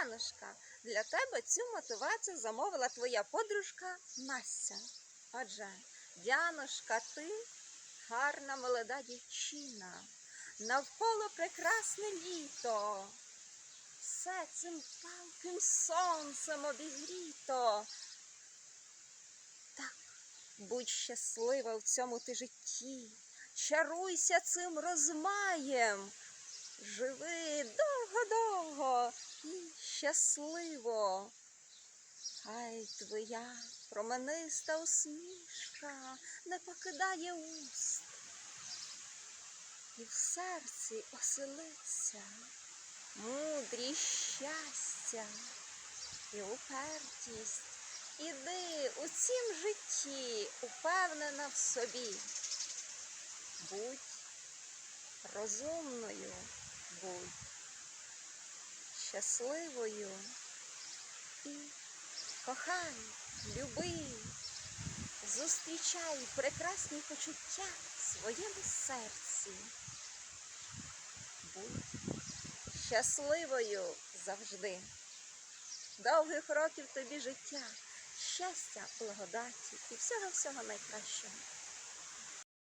Діанушка, для тебе цю мотивацію замовила твоя подружка Настя. Отже, Діанушка, ти гарна молода дівчина. Навколо прекрасне літо. Все цим палким сонцем обігріто. Так, будь щаслива в цьому ти житті. Чаруйся цим розмаєм. Живи довго-довго щасливо. Хай твоя промениста усмішка не покидає уст. І в серці оселиться мудрість щастя і упертість. Іди у цім житті, упевнена в собі. Будь розумною, будь щасливою і кохай, люби, зустрічай прекрасні почуття в своєму серці. Будь щасливою завжди. Довгих років тобі життя, щастя, благодаті і всього всього найкращого.